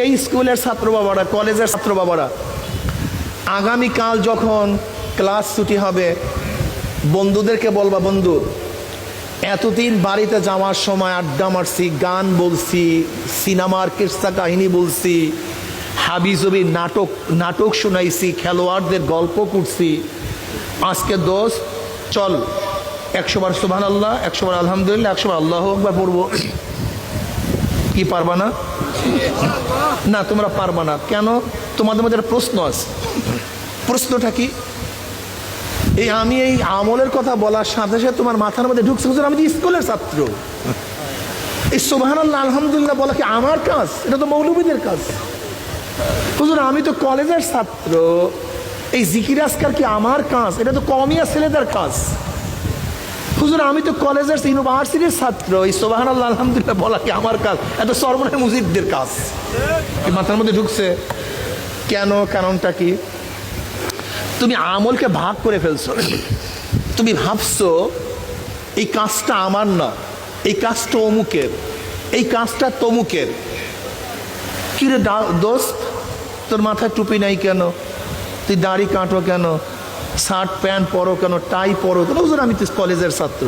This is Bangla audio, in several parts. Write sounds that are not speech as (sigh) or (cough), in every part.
এই স্কুলের ছাত্র বাবারা কলেজের ছাত্র বাবারা আগামীকাল যখন ক্লাস ছুটি হবে, বন্ধুদেরকে বলবা, বন্ধু, এতদিন বাড়িতে যাওয়ার সময় আড্ডা মারছি, গান বলছি, সিনেমার কিস্সা কাহিনী বলছি হাবিজবি নাটক নাটক শুনাইছি, খেলোয়াড়দের গল্প করছি। আজকে দোষ চল, একশো বার সুবহান আল্লাহ একশোবার আলহামদুলিল্লাহ একশোবার আল্লাহ একবার পড়ব। কি পারবা না? না, তোমরা পারবা না। কেন? তোমাদের মধ্যে প্রশ্ন আছে। প্রশ্নটা কি? এই আমি এই আমলের কথা বলার সাথে সাথে তোমার মাথার মধ্যে ঢুকছে আমি তো স্কুলের ছাত্র। এই সোভান আল্লাহ আলহামদুলিল্লাহ বলা কি আমার কাজ? এটা তো মৌলবীদের কাজ। হুজুর, আমি তো কলেজের ছাত্র। এই জিকির আজকার কি আমার কাজ? এটা তো কমিয়া ছেলেদের কাজ। হুজুর, আমি তো কলেজের ইউনিভার্সিটির ছাত্র। এই সোবাহান আল্লাহ আলহামদুলিল্লাহ, বলা কি আমার কাজ? এত সর্বনায় মুজিদদের কাজ। মাথার মধ্যে ঢুকছে। কেন, কারণটা কি? তুমি আমলকে ভাগ করে ফেলছো। তুমি ভাবছ, এই কাজটা আমার না, এই কাজটা অমুকের, এই কাজটা তমুকের। কিরে দোস্ত, তোর মাথায় টুপি নাই কেন? তুই দাড়ি কাটো কেন? শার্ট প্যান্ট পরো কেন? টাই পরো কেন? হুজুর আমি তো কলেজের ছাত্র।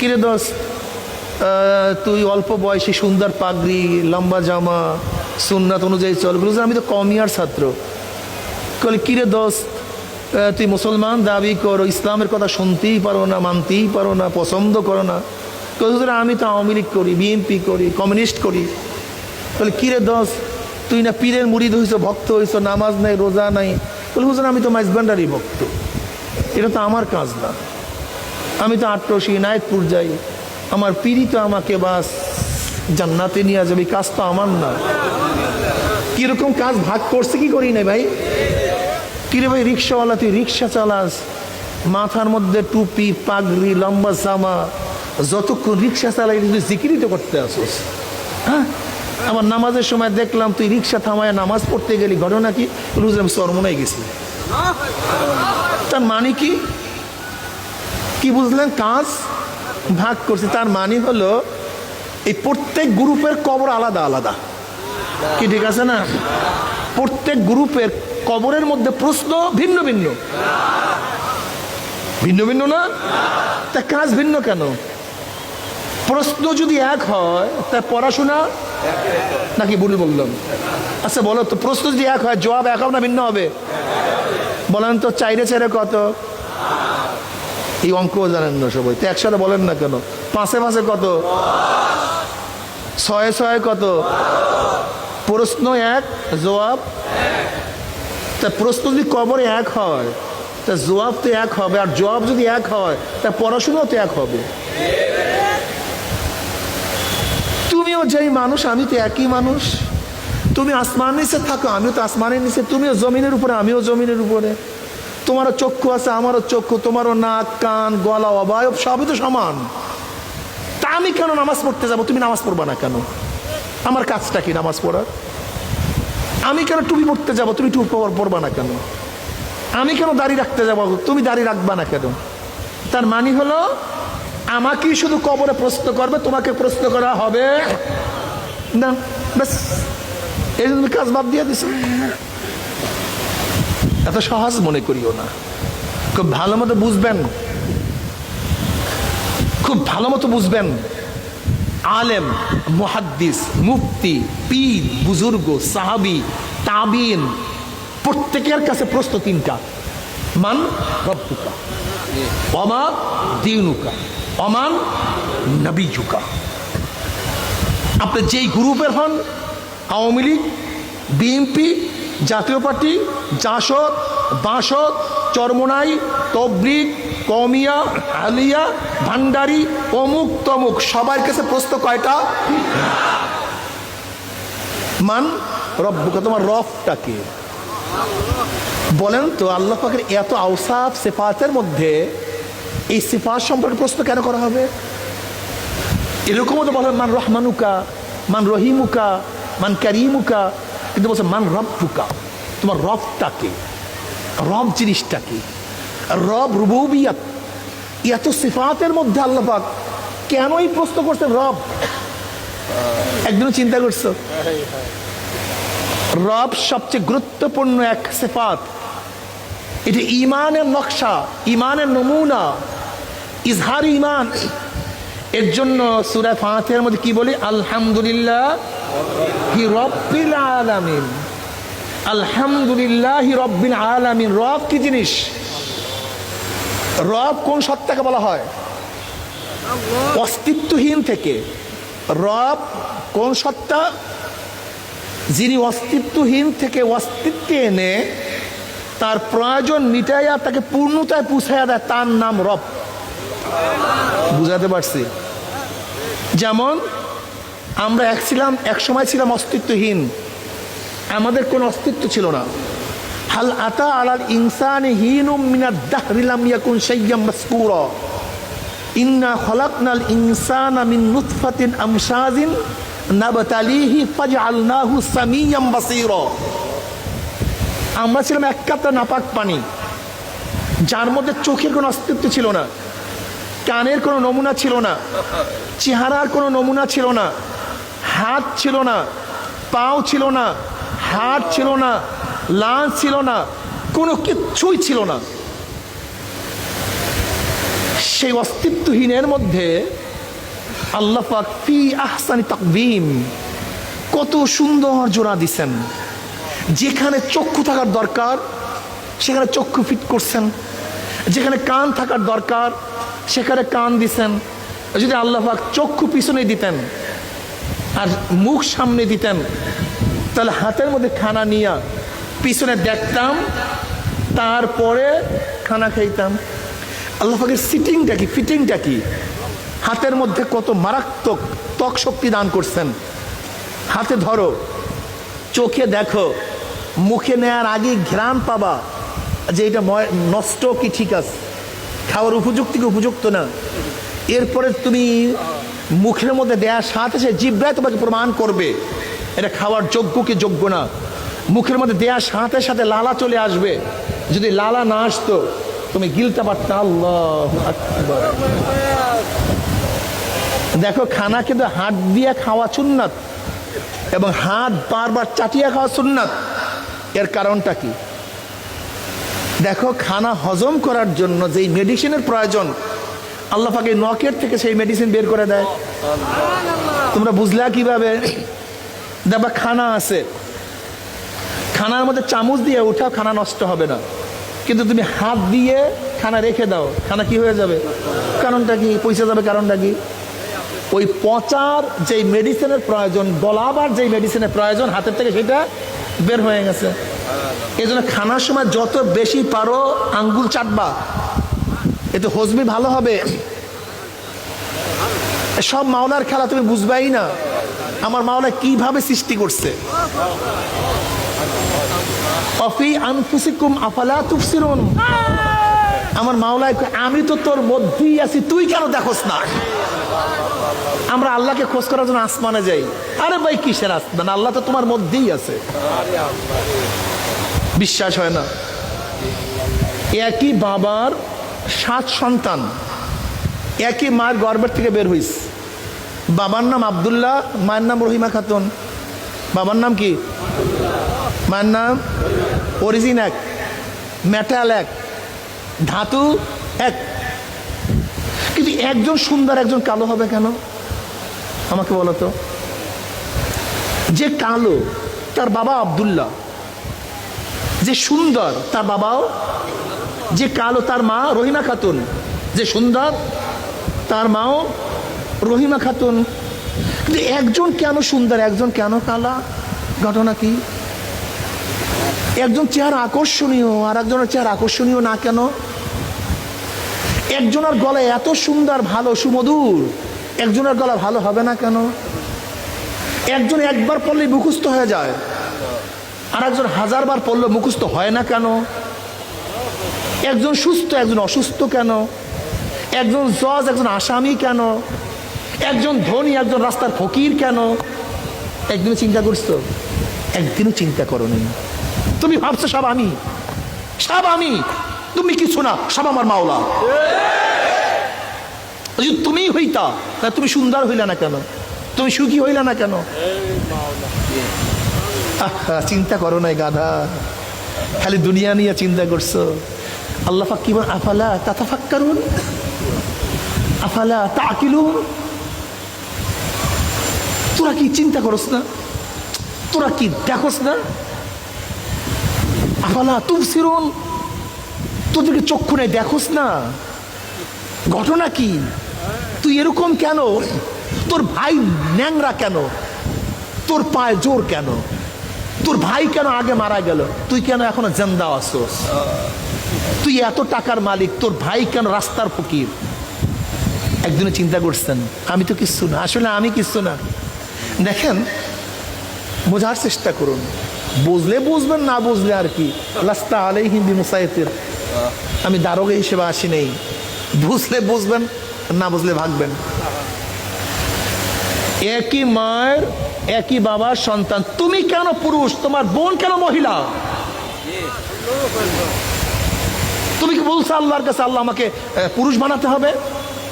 কিরে আহ, তুই অল্প বয়সী সুন্দর পাগড়ি লম্বা জামা সুন্নাত অনুযায়ী চল। হুজুর আমি তো কমিয়ার ছাত্র। কলে কিরে আহ, তুই মুসলমান দাবি করো ইসলামের কথা শুনতেই পারো না মানতেই পারো না পছন্দ করো না। হুজুর আমি তো আওয়ামী লীগ করি বিএনপি করি কমিউনিস্ট করি। বলে কিরে দোষ তুই না পীরের মুড়িদ হইছ ভক্ত হইছ নামাজ নাই রোজা নাই বলে, হুজুর, আমি তো মাইজবান্ডারি ভক্ত। এটা তো আমার কাজ না। আমি তো আটরশি নায়কপুর যাই। আমার পীরই তো আমাকে বাস জান্নাতে নিয়ে যাবে কাজ তো আমার না। কীরকম কাজ ভাগ করছে, কি করি না ভাই? কিরে ভাই, রিক্সাওয়ালা তুই রিক্সা চালাস? মাথার মধ্যে টুপি, পাগড়ি, লম্বা জামা, যতক্ষণ রিক্সা চালাই, তুই জিকিরই তো করতে আসোস। হ্যাঁ? আমার নামাজের সময় দেখলাম তুই রিক্সা থামায় নামাজ পড়তে গেলি, ঘটনা কি? বুঝলাম সরমনায় গেছি। তার মানে কি? কি বুঝলেন? কাজ ভাগ করছে। তার মানে হলো, এই প্রত্যেক গ্রুপের কবর আলাদা আলাদা। কি ঠিক আছে না? প্রত্যেক গ্রুপের কবরের মধ্যে প্রশ্ন ভিন্ন ভিন্ন। ভিন্ন ভিন্ন না? তা কাজ ভিন্ন কেন? প্রশ্ন যদি এক হয়, তা পড়াশোনা নাকি ভুল বললাম? আচ্ছা বলো তো প্রশ্ন যদি এক হয়, জবাব এক না, ভিন্ন হবে। বলেন তো চাইরে চাইরে কত? এই অঙ্কও জানেন না সবাই, তো একসাথে বলেন না কেন? পাঁচে পাঁচে কত? ছয়ে ছয়ে কত? প্রশ্ন এক, জবাব তা প্রশ্ন যদি কবরে এক হয়, তা জবাব তো এক হবে, আর জবাব যদি এক হয়, তা পড়াশোনাও তো এক হবে। তুমিও যেই মানুষ, আমি তো একই মানুষ। তুমি আসমান নিচে থাকো, আমিও তো আসমানের নিচে। তুমিও জমিনের উপরে, আমিও জমিনের উপরে। তোমারও চক্ষু আছে, আমারও চক্ষু। তোমারও নাক, কান, গলা, অবায়ব, সবই তো সমান। তা আমি কেন নামাজ পড়তে যাব? তুমি নামাজ পড়বা না কেন? আমার কাজটা কি নামাজ পড়ার? আমি কেন টুপি পড়তে যাব? তুমি টুপি পরবা না কেন? আমি কেন দাড়ি রাখতে যাব? তুমি দাড়ি রাখবা না কেন? তার মানে হলো আমাকেই শুধু কবরে প্রশ্ন করবে, তোমাকে প্রশ্ন করা হবে। না, ব্যাস। এই জন্য কাজ বাদ দিয়ে দিছে। এত সহজ মনে করিও না। খুব ভালো মতো বুঝবেন। খুব ভালো মতো বুঝবেন। আলেম, মুহাদ্দিস, মুফতি, পীর, বুজুর্গ, সাহাবি, তাবিন, প্রত্যেকের কাছে প্রশ্ন তিনটা। মান রব্বুকা অমা দিনুকা। অমান নবী নবীজুকা আপনি যেই গ্রুপের হন, আওয়ামী লীগ, বিএনপি, জাতীয় পার্টি, জাসদ, বাসদ, চরমোনাই, তবলিগ কমিয়া আলিয়া, ভান্ডারি, অমুক তমুক, সবার কাছে প্রশ্ন কয়টা? মান রব্বুকা, তোমার রফটা কে? বলেন তো, আল্লাহ পাকের এত আউসাফ সেফাতের মধ্যে এই সিফাত সম্পর্কে প্রশ্ন কেন করা হবে? এরকমও তো বলেন মান রহমানুকা, মান রহিমুকা, মান ক্যারিমুকা কিন্তু বলছে, মান রব্বুকা। তোমার রবটা কে রব জিনিসটা কি রব রুবুবিয়াত, এত সিফাতের মধ্যে আল্লাহ পাক কেন এই প্রশ্ন করছেন রব? একদিনও চিন্তা করছ? রব সবচেয়ে গুরুত্বপূর্ণ এক সেফাত। এটা ইমানের নকশা, ইমানের নমুনা। ইজহার ইমান এর জন্য সুরা ফাতের মধ্যে কি বলি? আলহামদুলিল্লাহ হি আলামিন। আলহামদুলিল্লাহ হি আলামিন। রব কি জিনিস? রব কোন সত্তাকে বলা হয়? অস্তিত্বহীন থেকে। রব কোন সত্তা? যিনি অস্তিত্বহীন থেকে অস্তিত্বে এনে তার প্রয়োজন মিটাইয়া তাকে পূর্ণতায় পুষাইয়া দেয়, তার নাম রব। বুঝাতে পারছি। যেমন, আমরা এক ছিলাম, এক সময় ছিলাম অস্তিত্বহীন। আমাদের কোনো অস্তিত্ব ছিল না। হাল আতা আলাল ইনসানি হিনুম মিনাদ দাহরিলাম ইয়াকুন শাইয়াম মাসকুরা। ইন্না খলাকনাল ইনসানা মিন নুতফাতিন আমশাজিন নাবতালিহি ফাজআলনাহু সামিয়াম বাসীরা। আমরা ছিলাম এক কাতরা নাপাক পানি যার মধ্যে চোখের কোনো অস্তিত্ব ছিল না। কানের কোনো নমুনা ছিল না, চেহারার কোনো নমুনা ছিল না, হাত ছিল না, পাও ছিল না হাট ছিল না লাঞ্চ ছিল না, কোনো কিচ্ছুই ছিল না। সেই অস্তিত্বহীনের মধ্যে আল্লাহ পাক ফি আহসানি তাকবিম কত সুন্দর জোড়া দিছেন। যেখানে চক্ষু থাকার দরকার, সেখানে চক্ষু ফিট করছেন, যেখানে কান থাকার দরকার সেখানে কান দিছেন, যদি আল্লাহ পাক চক্ষু পিছনে দিতেন আর মুখ সামনে দিতেন, তাহলে হাতের মধ্যে খানা নিয়া পিছনে দেখতাম, তারপরে খানা খাইতাম। আল্লাহ পাকের সিটিংটা কি ফিটিংটা কি? হাতের মধ্যে কত মারাত্মক ত্বক শক্তি দান করছেন। হাতে ধরো, চোখে দেখো, মুখে নেয়ার আগে ঘ্রাণ পাবা যে এটা নষ্ট কি ঠিক আছে? খাওয়ার উপযুক্ত কি উপযুক্ত না। এরপরে তুমি মুখের মধ্যে দেওয়ার সাথে সে জিব্রায় তোমাকে প্রমাণ করবে। এটা খাওয়ার যোগ্য কি যোগ্য না? মুখের মধ্যে দেওয়ার সাথে সাথে লালা চলে আসবে। যদি লালা না আসতো, তুমি গিলতে পারতা। আল্লাহ দেখো, খানা কিন্তু হাত দিয়ে খাওয়া সুন্নাত এবং হাত বারবার চাটিয়া খাওয়া সুন্নাত। এর কারণটা কি? দেখো, খানা হজম করার জন্য যেই মেডিসিনের প্রয়োজন, আল্লাহ পাকে নকের থেকে সেই মেডিসিন বের করে দেয়। তোমরা বুঝলা কীভাবে? দেখবা, খানা আছে। খানার মধ্যে চামচ দিয়ে উঠাও, খানা নষ্ট হবে না। কিন্তু তুমি হাত দিয়ে খানা রেখে দাও, খানা কি হয়ে যাবে? কারণটা কি? পয়সা যাবে কারণটা কি? ওই পচার যেই মেডিসিনের প্রয়োজন, গলাবার যেই মেডিসিনের প্রয়োজন, হাতের থেকে সেটা বের হয়ে গেছে। এই জন্য খানার সময় যত বেশি পারো আঙ্গুল চাটবা। এতে হজমি ভালো হবে। সব মাওলার খেলা তুমি বুঝবাই না। আমার মাওলা কীভাবে সৃষ্টি করছে? অফি আফালা তুফসিরুন। আমার মাওলায় আমি তো তোর মধ্যেই আছি, তুই কেন দেখোস না? আমরা আল্লাহকে খোঁজ করার জন্য আসমানে যাই। আরে ভাই, কিসের আসমান? আল্লাহ তো তোমার মধ্যেই আছে। বিশ্বাস হয় না। একই বাবার সাত সন্তান। একই মায়ের গর্বের থেকে বের হইস। বাবার নাম আবদুল্লাহ, মায়ের নাম রহিমা খাতুন। বাবার নাম কি? মায়ের নাম অরিজিন এক, মেটাল এক, ধাতু এক। কিন্তু একজন সুন্দর, একজন কালো হবে কেন? আমাকে বলো তো। যে কালো, তার বাবা আব্দুল্লাহ। যে সুন্দর তার বাবাও, যে কালো তার মা রহিমা খাতুন, যে সুন্দর তার মাও রহিমা খাতুন। কিন্তু একজন কেন সুন্দর, একজন কেন কালা? ঘটনা কি? একজন চেহারা আকর্ষণীয় আর একজনের চেহারা আকর্ষণীয় না কেন? একজনের গলায় এত সুন্দর, ভালো, সুমধুর, একজনের গলা ভালো হবে না কেন? একজন একবার পড়লে মুখস্থ হয়ে যায়। আর একজন হাজারবার পড়লে মুখস্থ হয় না কেন? একজন সুস্থ, একজন অসুস্থ কেন? একজন জজ, একজন আসামি কেন? একজন ধনী, একজন রাস্তার ফকির কেন? একদিনও চিন্তা করছ? একদিনও চিন্তা করো নি তুমি ভাবছ সব আমি? সব আমি? তুমি কিছু না, সব আমার মাওলা। যদি তুমি হইতা তা তুমি সুন্দর হইলে না কেন? তুমি সুখী হইলে না কেন? চিন্তা করো নাই গাধা। খালি দুনিয়া নিয়ে চিন্তা করছ। আল্লাহ পাক কি বলেন, আফালা তাতাফাক্কারুন? আফালা তাকিলুন তোরা কি চিন্তা করস না? তোরা কি দেখোস না? আফালা তুবসিরুন? তোদেরকে চক্ষু নেই দেখোস না? ঘটনা কি? তুই এরকম কেন? তোর ভাই ন্যাংরা কেন? তোর পায়ে জোর কেন? তোর ভাই কেন আগে মারা গেল? তুই কেন এখনও জেন্দা আসোস তুই এত টাকার মালিক, তোর ভাই কেন রাস্তার ফকির? একদিনে চিন্তা করছেন, আমি তো কিচ্ছু না, আসলে আমি কিচ্ছু না। দেখেন, বোঝার চেষ্টা করুন। বুঝলে বুঝবেন, না বুঝলে আর কি। রাস্তা আলেই হিন্দি মুসাইতের আমি দারোগা হিসেবে আসি নেই। বুঝলে বুঝবেন, না বুঝলে ভাগবেন। একই মায়ের একই বাবার সন্তান। তুমি কেন পুরুষ? তোমার বোন কেন মহিলা? তুমি কি বলছো আল্লাহর কাছে, আল্লাহ আমাকে পুরুষ বানাতে হবে?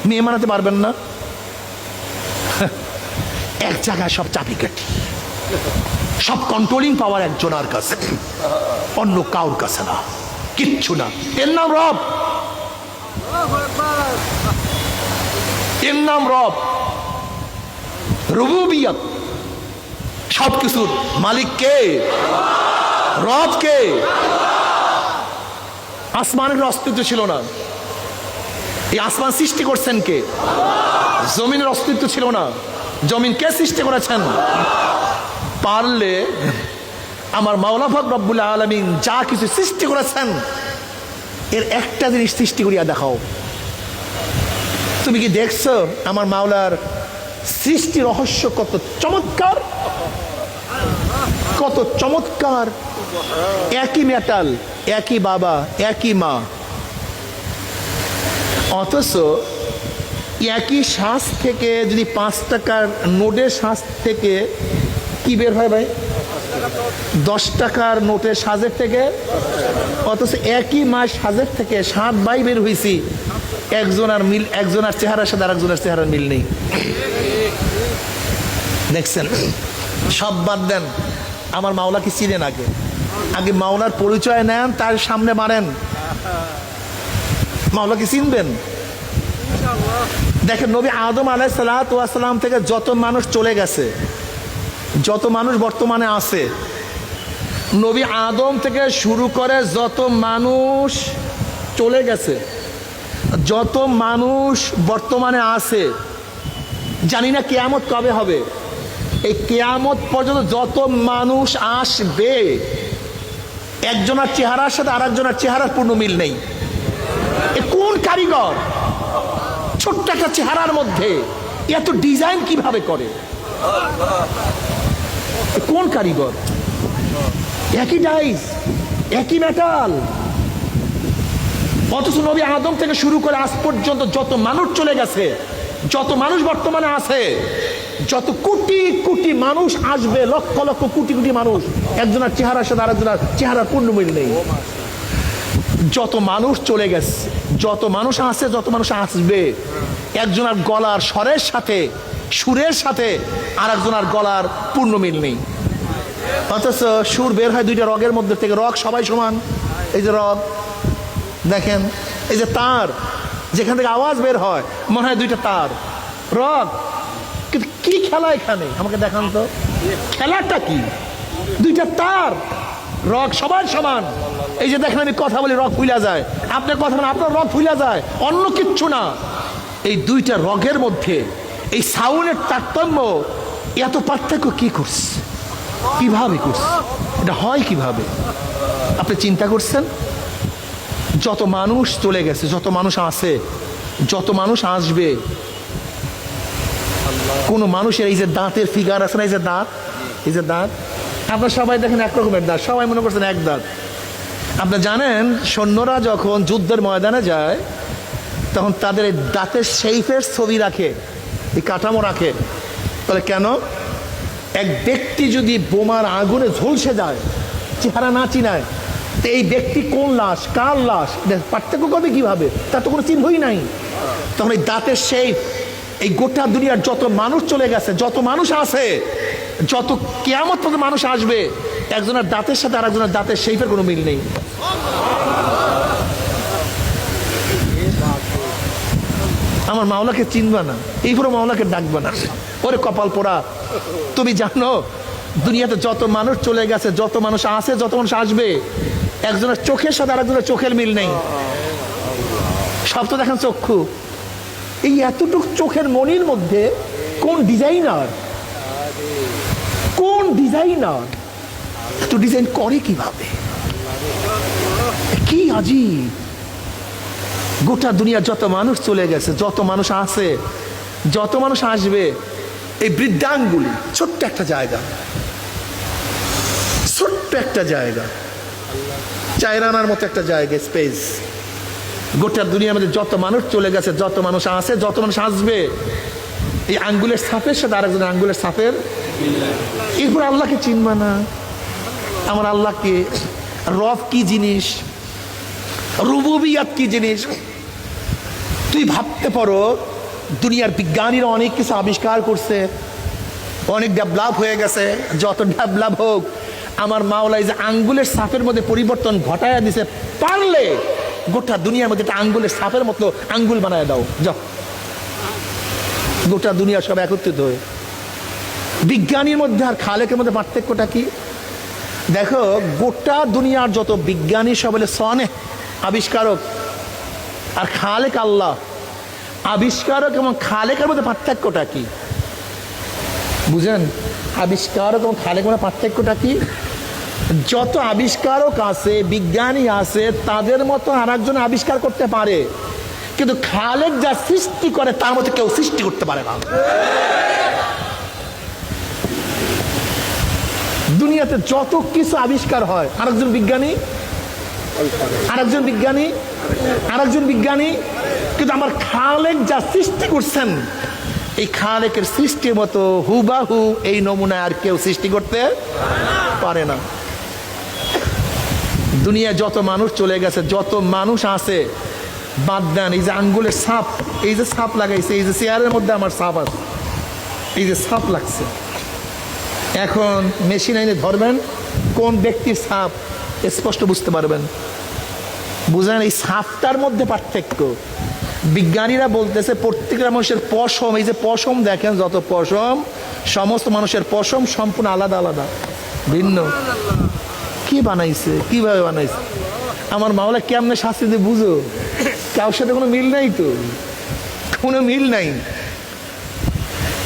মেয়ে বানাতে পারবেন না? (laughs) এক জায়গায় সব চাপিকাঠি সব কন্ট্রোলিং পাওয়ার একজনের কাছে। অন্য কাউর কাছে না। কিচ্ছু না। এর নাম রব। এর নাম রব। রুবুবিয়ত। সব কিছুর মালিক কে? রব কে? আসমানের অস্তিত্ব ছিল না। এই আসমান সৃষ্টি করছেন কে? জমিনের অস্তিত্ব ছিল না। জমিন কে সৃষ্টি করেছেন? পারলে আমার মাওলা মাওলাফাক রব্বুল আলমিন যা কিছু সৃষ্টি করেছেন, এর একটা জিনিস সৃষ্টি করিয়া দেখাও। তুমি কি দেখছ? আমার মাওলার সৃষ্টি রহস্য কত চমৎকার। কত চমৎকার। একই মেটাল, একই বাবা, একই মা। অথচ একই শ্বাস থেকে যদি পাঁচ টাকার নোটের শ্বাস থেকে কি বের হয় ভাই? দশ টাকার নোটের সাজের থেকে? অথচ একই মাস সাজের থেকে সাত বাই বের হয়েছি একজনের মিল একজনের চেহারার সাথে আরেকজনের চেহারার মিল নেই। দেখছেন? সব বাদ দেন। আমার মাওলা কি চিনেন আগে। আগে মাওলার পরিচয় নেন, তার সামনে মারেন। মাওলা কি চিনবেন? দেখেন, নবী আদম আলাই সালাম থেকে যত মানুষ চলে গেছে, যত মানুষ বর্তমানে আছে, নবী আদম থেকে শুরু করে যত মানুষ চলে গেছে, যত মানুষ বর্তমানে আছে, জানি না কেয়ামত কবে হবে। এই কেয়ামত পর্যন্ত যত মানুষ আসবে, একজনের চেহারার সাথে আর একজনের চেহারার পূর্ণ মিল নেই। কোন কারিগর? ছোট্ট একটা চেহারার মধ্যে এত ডিজাইন কীভাবে করে? কোন কারিগর? একই ডাইস, একই মেটাল। অথচ নবী আদম থেকে শুরু করে আজ পর্যন্ত যত মানুষ চলে গেছে যত মানুষ বর্তমানে আছে, যত কোটি কোটি মানুষ আসবে, লক্ষ লক্ষ কোটি কোটি মানুষ, একজনের চেহারার সাথে আরেকজনের চেহারার পূর্ণ মিল নেই। যত মানুষ চলে গেছে, যত মানুষ আছে, যত মানুষ আসবে, একজনের গলার স্বরের সাথে, সুরের সাথে আর একজনের গলার পূর্ণ মিল নেই। অথচ সুর বের হয় দুইটা রগের মধ্যে থেকে, রগ সবাই সমান, এই যে রগ, দেখেন, এই যে তার যেখান থেকে আওয়াজ বের হয়, মনে হয় দুইটা তার। রগ কিন্তু কি খেলা এখানে? আমাকে দেখান তো। খেলাটা কি? দুইটা তার। রগ সবার সমান। এই যে দেখেন, আমি কথা বলি রগ ফুলা যায়। আপনার কথা বলেন, আপনার রগ ফুলা যায়। অন্য কিচ্ছু না। এই দুইটা রগের মধ্যে, এই সাউন্ডের তারতম্য, এত পার্থক্য কি করছে? কীভাবে করছে? এটা হয় কীভাবে? আপনি চিন্তা করছেন? যত মানুষ চলে গেছে, যত মানুষ আছে, যত মানুষ আসবে, কোনো মানুষের এই যে দাঁতের ফিগার আছে না, এই যে দাঁত, এই যে দাঁত, আপনার সবাই দেখেন এক রকমের দাঁত, সবাই মনে করছেন এক দাঁত। আপনি জানেন, সৈন্যরা যখন যুদ্ধের ময়দানে যায়, তখন তাদের এই দাঁতের শেইফের ছবি রাখে, এই কাঠামো রাখে। তাহলে কেন? এক ব্যক্তি যদি বোমার আগুনে ঝলসে যায়, চেহারা না চিনায় এই ব্যক্তি কোন লাশ? কার লাশ? পার্থক্য করবে কীভাবে? তার তো কোনো চিহ্নই নাই। তখন এই দাঁতের সেই, এই গোটা দুনিয়ার যত মানুষ চলে গেছে, যত মানুষ আছে, যত কেয়ামত পর্যন্ত মানুষ আসবে, একজনের দাঁতের সাথে আর একজনের দাঁতের সেইফের কোনো মিল নেই। আমার মাওলাকে চিনবা না। এই পুরো মাওলাকে ডাকবা না। ওরে কপাল পোড়া, তুমি জানো, দুনিয়াতে যত মানুষ চলে গেছে, যত মানুষ আছে, যত মানুষ আসবে একজনের চোখের সাথে আরেকজনের চোখের মিল নেই। সব তো দেখেন চক্ষু। এই এতটুকু চোখের মনির মধ্যে কোন ডিজাইনার? কোন ডিজাইনার? এত ডিজাইন করে কীভাবে? কি আজিব। গোটা দুনিয়ার যত মানুষ চলে গেছে, যত মানুষ আছে, যত মানুষ আসবে, এই বৃদ্ধাঙ্গুলি, ছোট্ট একটা জায়গা। ছোট্ট একটা জায়গা। চায়রানার মতো একটা জায়গা স্পেস গোটা দুনিয়ার মধ্যে যত মানুষ চলে গেছে, যত মানুষ আছে, যত মানুষ আসবে, এই আঙ্গুলের সাপের সাথে আরেকজন আঙ্গুলের সাপের এরপর আল্লাহকে চিনবা না। আমার আল্লাহকে রফ কি জিনিস, রুবুবিয়াত কি জিনিস, তুই ভাবতে পারো, দুনিয়ার বিজ্ঞানীরা অনেক কিছু আবিষ্কার করছে। অনেক ডেভেলপ হয়ে গেছে, যত ডেভেলপ হোক আমার মাওলাই যে আঙ্গুলের সাপের মধ্যে পরিবর্তন ঘটায়া দিছে, পারলে গোটা দুনিয়ার মধ্যে একটা আঙ্গুলের সাপের মতো আঙ্গুল বানায় দাও। যাও। গোটা দুনিয়া সব একত্রিত হয়ে। বিজ্ঞানীর মধ্যে আর খালেকের মধ্যে পার্থক্যটা কি? দেখো, গোটা দুনিয়ার যত বিজ্ঞানী সব বলে সনে আবিষ্কারক আর খালেক আল্লাহ। আবিষ্কারক এবং খালেকের মধ্যে পার্থক্যটা কি? বুঝেন? আবিষ্কারক এবং খালেকের মধ্যে পার্থক্যটা কি? যত আবিষ্কারক আছে, বিজ্ঞানী আছে, তাদের মতো আর একজন আবিষ্কার করতে পারে। কিন্তু খালেক যা সৃষ্টি করে, তার মতো কেউ সৃষ্টি করতে পারে না। দুনিয়াতে যত কিছু আবিষ্কার হয়, আরেকজন বিজ্ঞানী আরেকজন বিজ্ঞানী আরেকজন বিজ্ঞানী, কিন্তু আমার খালেক যা সৃষ্টি করছেন, এই খালেকের সৃষ্টির মতো হুবাহু এই নমুনা আর কেউ সৃষ্টি করতে পারে না। দুনিয়া যত মানুষ চলে গেছে, যত মানুষ আছে, বাদ দেন, এই যে আঙ্গুলের সাপ, এই যে সাপ লাগাইছে, এই যে চেয়ারের মধ্যে আমার সাপ আছে, এই যে সাপ লাগছে। এখন মেশিন আইনে ধরবেন, কোন ব্যক্তির সাপ স্পষ্ট বুঝতে পারবেন। বুঝলেন এই সাপটার মধ্যে পার্থক্য। বিজ্ঞানীরা বলতেছে, প্রত্যেকটা মানুষের পশম, এই যে পশম দেখেন, যত পশম, সমস্ত মানুষের পশম সম্পূর্ণ আলাদা আলাদা, ভিন্ন। কি বানাইছে? কীভাবে বানাইছে? আমার মাওলা কেমনে শাস্তি দিয়ে বুঝো? কারোর সাথে কোনো মিল নাই তো? কোনো মিল নাই।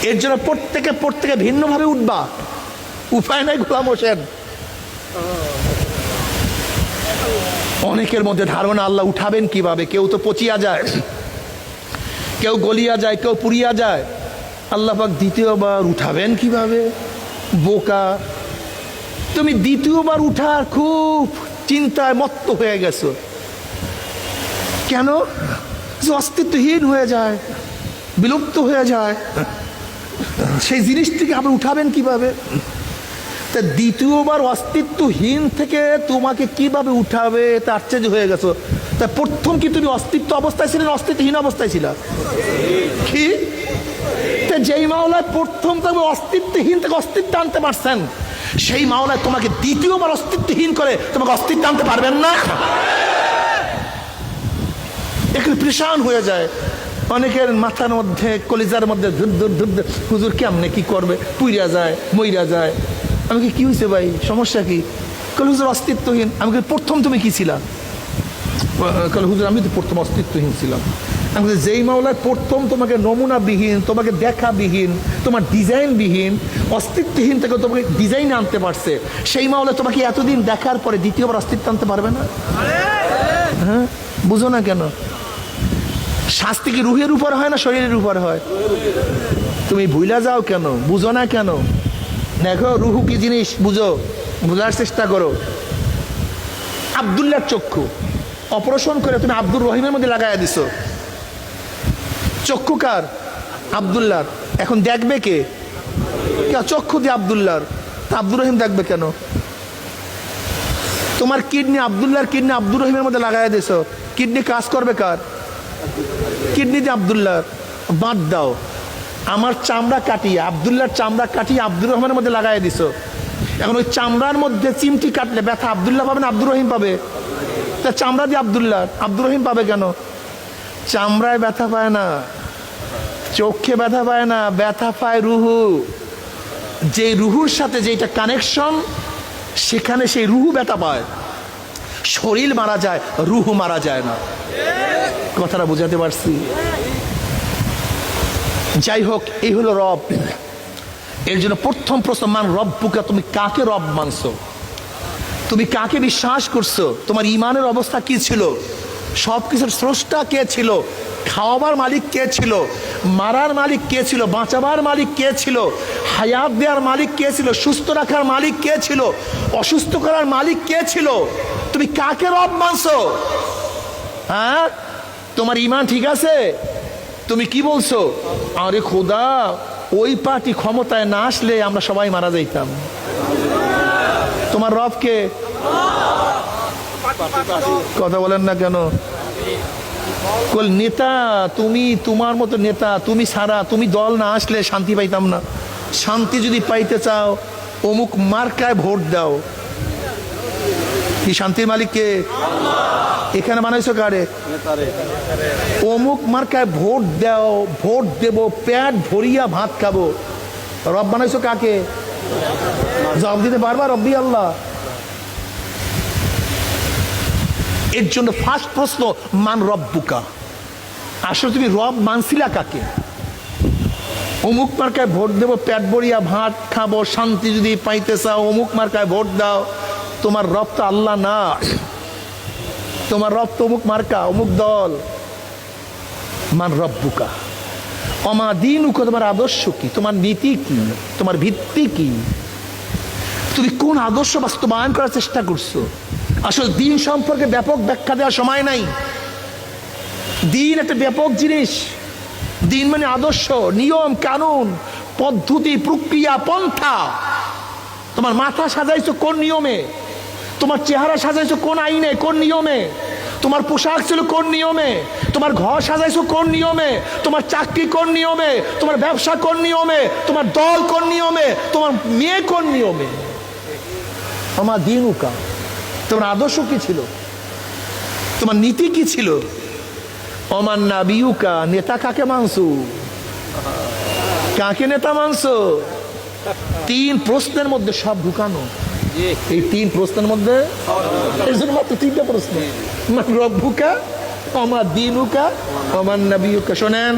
এর জন্য প্রত্যেকে প্রত্যেকে ভিন্নভাবে উঠবা। উপায় নাই গোলাম হোসেন। অনেকের মধ্যে ধারণা আল্লাহ উঠাবেন কীভাবে? কেউ তো পচিয়া যায়। কেউ গলিয়া যায়, কেউ পুড়িয়া যায়। আল্লাহ পাক দ্বিতীয়বার উঠাবেন কীভাবে? বোকা তুমি দ্বিতীয়বার উঠার খুব চিন্তায় মত্ত হয়ে গেছো। কেন? অস্তিত্বহীন হয়ে যায়, বিলুপ্ত হয়ে যায়। সেই জিনিসটিকে আপনি উঠাবেন কীভাবে? তা দ্বিতীয়বার অস্তিত্বহীন থেকে তোমাকে কীভাবে উঠাবে তা আশ্চর্য হয়ে গেছো। তা প্রথম কি তুমি অস্তিত্ব অবস্থায় ছিলে অস্তিত্বহীন অবস্থায় ছিল? কি? যেই মাওলায় প্রথম তুমি অস্তিত্বহীন থেকে অস্তিত্ব আনতে পারছেন। সেই মাওলায় তোমাকে দ্বিতীয়বার অস্তিত্বহীন করে তোমাকে অস্তিত্ব আনতে পারবেন না। এখানে পৃষান হয়ে যায়। অনেকের মাথার মধ্যে, কলিজার মধ্যে ধুর ধুর ধুর হুজুর কেমনে কি করবে? পুইরা যায়, মইরা যায়। আমি কি কি হয়েছে ভাই? সমস্যা কি? কল হুজুর অস্তিত্বহীন। আমি প্রথম তুমি কি ছিলা? কল হুজুর, আমি তো প্রথম অস্তিত্বহীন ছিলাম। যেই মাওলায় প্রথম তোমাকে নমুনাবিহীন, তোমাকে দেখাবিহীন, তোমার ডিজাইনবিহীন, অস্তিত্বহীন থেকে তোমাকে ডিজাইন আনতে পারছে, সেই মাওলায় তোমাকে এতদিন দেখার পরে দ্বিতীয়বার অস্তিত্ব আনতে পারবে না? হ্যাঁ? বুঝো না কেন? শাস্তি কি রুহের উপর হয় না শরীরের উপর হয়? তুমি ভুলা যাও কেন? বুঝো না কেন? দেখো, রুহু কি জিনিস? বুঝো। বোঝার চেষ্টা করো। আবদুল্লার চক্ষু। অপারেশন করে তুমি আব্দুর রহিমের মধ্যে লাগাইয়া দিছো। চক্ষু কার আবদুল্লার। এখন দেখবে কে? চক্ষু দিয়ে আবদুল্লার। তা আব্দুর রহিম দেখবে কেন? তোমার কিডনি আবদুল্লাহর কিডনি আব্দুর রহিমের মধ্যে লাগাইয়া দিছো। কিডনি কাজ করবে কার? কিডনি দিয়ে আবদুল্লাহ বাদ দাও। আমার চামড়া কাটিয়ে আবদুল্লাহর চামড়া কাটিয়ে আব্দুর রহমানের মধ্যে লাগাই দিছো। এখন ওই চামড়ার মধ্যে চিমটি কাটলে ব্যথা আবদুল্লাহ পাবে না আব্দুর রহিম পাবে? তা চামড়া দিয়ে আবদুল্লাহ আব্দুর রহিম পাবে কেন? চামড়ায় ব্যথা পায় না, চোখে ব্যথা পায় না, ব্যথা পায় রুহু। যে রুহুর সাথে যেটা কানেকশন সেখানে সেই রুহু ব্যথা পায়। শরীর মারা যায়, রুহু মারা যায় না। কথাটা বুঝাতে পারছি? যাই হোক, এই হলো রব। এর জন্য প্রথম প্রশ্ন, মান রব বুকা তুমি কাকে রব মানছো? তুমি কাকে বিশ্বাস করছ? তোমার ইমানের অবস্থা কি ছিল? সব কিছুর স্রষ্টা কে ছিল? খাওয়াবার মালিক কে ছিল? মারার মালিক কে ছিল? বাঁচাবার মালিক কে ছিল? হায়াত দেওয়ার মালিক কে ছিল? সুস্থ রাখার মালিক কে ছিল? অসুস্থ করার মালিক কে ছিল? তুমি কাকে রব মানছো? হ্যাঁ? তোমার ইমান ঠিক আছে? তুমি কি বলছো? আরে খোদা, ওই পার্টি ক্ষমতায় না আসলে আমরা সবাই মারা যাইতাম। তোমার রবকে কথা বলেন না কেন? কল, নেতা, তুমি তোমার মতো নেতা, তুমি সারা, তুমি দল না আসলে শান্তি পাইতাম না। শান্তি যদি পাইতে চাও, অমুক মার্কায় ভোট দাও। কি শান্তির মালিককে এখানে বানাইছো কারে? অমুক মার্কায় ভোট দাও, ভোট দেব প্যাট ভরিয়া ভাত খাব। রব বানাইছো কাকে? জবাব দিতে পারবা রব্বি আল্লাহ? এর জন্য ফার্স্ট প্রশ্ন, মান রব্বুকা? আসলে তুমি রব মানছিলা কাকে? অমুক মার্কায় ভোট দেবো, পেট ভরিয়া ভাত খাব, শান্তি যদি পাইতে চাও, অমুক মার্কায় ভোট দাও। তোমার রব তো আল্লাহ না। তোমার রব তো অমুক মার্কা, অমুক দল। মান রব্বুকা? অমা দিন উক তোমার আদর্শ কি? তোমার নীতি কি? তোমার ভিত্তি কি? তুমি কোন আদর্শ বাস্তবায়ন করার চেষ্টা করছ? আসলে দিন সম্পর্কে ব্যাপক ব্যাখ্যা দেওয়ার সময় নাই। দিন একটা ব্যাপক জিনিস। দিন মানে আদর্শ, নিয়ম, কানুন, পদ্ধতি, প্রক্রিয়া, পন্থা। তোমার মাথা সাজাইছো কোন নিয়মে? তোমার চেহারা সাজাইছো কোন আইনে, কোন নিয়মে? তোমার পোশাক ছিল কোন নিয়মে? তোমার ঘর সাজাইছো কোন নিয়মে? তোমার চাকরি কোন নিয়মে? তোমার ব্যবসা কোন নিয়মে? তোমার দল কোন নিয়মে? তোমার মেয়ে কোন নিয়মে? আমার দিন উকা তোমার আদর্শ কি ছিল? তোমার নীতি কি ছিল? অমান নাবিউকা নেতা কাকে মানসু কাকে নেতা মানছো? তিন প্রশ্নের মধ্যে সব ঢুকানো। এই তিন প্রশ্নের মধ্যে এর মাত্র তিনটা প্রশ্ন। রব্বুকা অমার দিনুকা, অমান নাবিউকা শোনেন,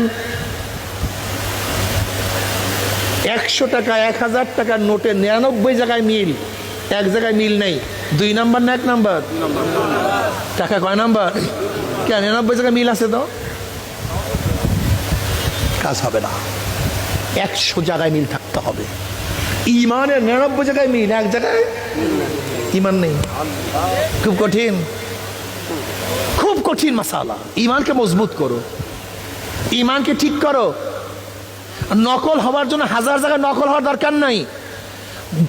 একশো টাকা, এক হাজার টাকার নোটে নিরানব্বই জায়গায় মিল, এক জায়গায় মিল নেই। দুই নাম্বার না এক নাম্বার? টাকা কয় নাম্বার? কেন নিরানব্বই জায়গায় মিল আছে তো? কাজ হবে না। একশো জায়গায় মিল থাকতে হবে। ইমানের নিরানব্বই জায়গায় মিল এক জায়গায়? ইমান নেই। খুব কঠিন। খুব কঠিন মাসালা। ইমানকে মজবুত করো। ইমানকে ঠিক করো। নকল হওয়ার জন্য হাজার জায়গায় নকল হওয়ার দরকার নাই।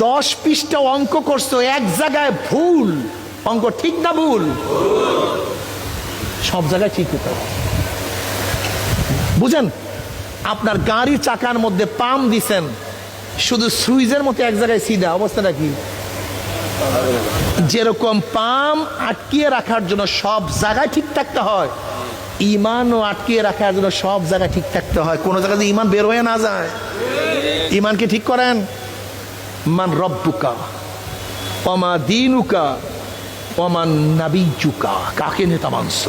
দশ পৃষ্ঠা অঙ্ক করছ, এক জায়গায় ভুল। অঙ্ক ঠিক না ভুল? সব জায়গায় ঠিক হতে বুঝেন? আপনার গাড়ির চাকার মধ্যে পাম দিছেন, শুধু সুইজের মতো এক জায়গায় সিধা, অবস্থাটা কি? যেরকম পাম আটকিয়ে রাখার জন্য সব জায়গায় ঠিক থাকতে হয়, ইমানও আটকিয়ে রাখার জন্য সব জায়গায় ঠিক থাকতে হয়। কোনো জায়গায় ইমান বের হয়ে না যায়, ইমানকে ঠিক করেন? মান রব্বুকা অমা দিনুকা অমান নাবিজুকা কাকে নেতা মানস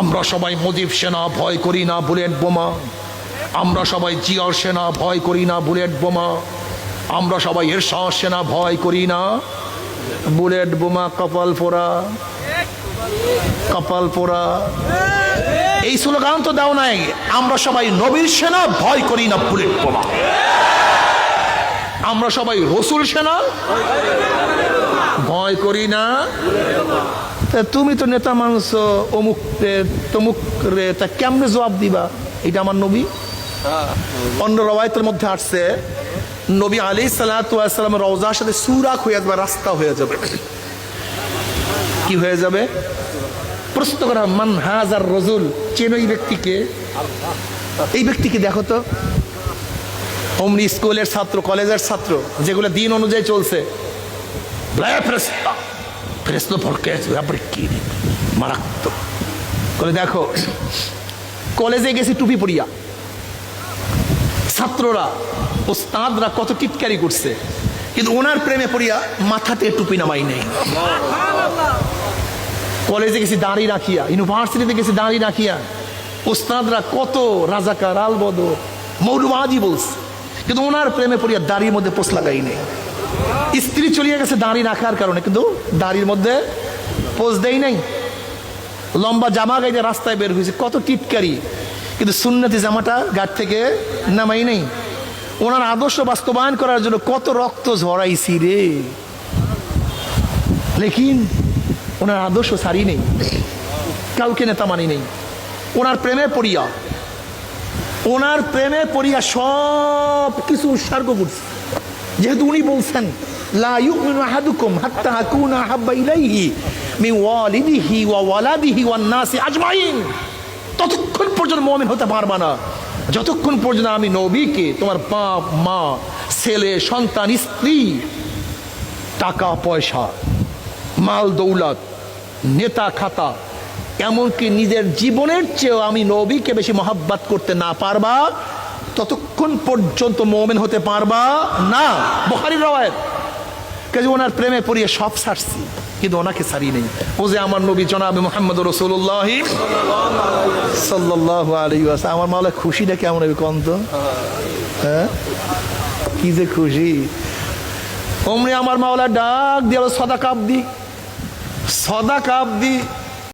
আমরা সবাই মুজিব সেনা ভয় করি না, বুলেট বোমা। আমরা সবাই জিয়র সেনা ভয় করি না, বুলেট বোমা। আমরা সবাই এরশাহ সেনা ভয় করি না, বুলেট বোমা, কপাল পোড়া কপাল পোড়া। এই স্লোগান তো দাও নাই। আমরা সবাই নবীর সেনা ভয় করি না, বুলেট বোমা। আমরা সবাই রসুল সেনা? ভয় করি না। তুমি তো নেতা মানছ, অমুক রে, তমুক রে, তা কেমনে জবাব দিবা? এটা আমার নবী। অন্য রবায়তের মধ্যে আসছে, নবী আলী সালাতামের রওজার সাথে সুরাক হয়ে যাবে, রাস্তা হয়ে যাবে। কি হয়ে যাবে? প্রশ্ন করা, মান হাজার রজুল? চেন এই ব্যক্তিকে? এই ব্যক্তিকে দেখো তো। অমনি স্কুলের ছাত্র, কলেজের ছাত্র, যেগুলো দিন অনুযায়ী চলছে। করে দেখো, কলেজে গেছি টুপি পরিয়া। ছাত্ররা ও ওস্তাদরা কত টিটকারি করছে। কিন্তু ওনার প্রেমে পড়িয়া মাথাতে টুপি নামাই নেই। কলেজে গেছি দাঁড়ি রাখিয়া, ইউনিভার্সিটিতে গেছি দাঁড়ি রাখিয়া। ওস্তাদরা কত রাজাকার আলবদ মৌলবাজি বলছে। কিন্তু ওনার প্রেমে পড়িয়া দাড়ির মধ্যে পোষ লাগাই নেই। স্ত্রী চলিয়ে গেছে দাড়ি রাখার কারণে, কিন্তু দাড়ির মধ্যে পোজ দেই নাই। লম্বা জামা গাইতে রাস্তায় বের হয়েছে কত টিটকারি। কিন্তু সুন্নতি জামাটা গাট থেকে নামাই নেই। ওনার আদর্শ বাস্তবায়ন করার জন্য কত রক্ত ঝরাইছি রে। লেকিন, ওনার আদর্শ সারি নেই। কাউকে নেতা মানি নেই। ওনার প্রেমে পড়িয়া ওনার প্রেমে পড়িয়া সব কিছু উৎসর্গ করছে। যেহেতু উনি বলছেন ততক্ষণ পর্যন্ত মুমিন হতে পারবা না। যতক্ষণ পর্যন্ত আমি নবীকে, তোমার বাপ, মা, ছেলে, সন্তান, স্ত্রী, টাকা, পয়সা, মাল, দৌলত, নেতা, খাতা এমনকি নিজের জীবনের চেয়েও আমি নবীকে বেশি মহাব্বাত করতে না পারবা, ততক্ষণ পর্যন্ত মোমেন হতে পারবা না। বহারি রওয়ায়ত। কাজে ওনার প্রেমে পড়িয়ে সব ছাড়ছি, কিন্তু ওনাকে সারি নেই। ও যে আমার নবী জনাবে মোহাম্মদ রসুল্লাহ সাল্লাহ আলী আমার মাওলা খুশিটা কেমন হবে কন্ত হ্যাঁ? কি যে খুশি। অমনি আমার মাওলা ডাক দিয়ে সদা কাপ দি সদা কাপ দি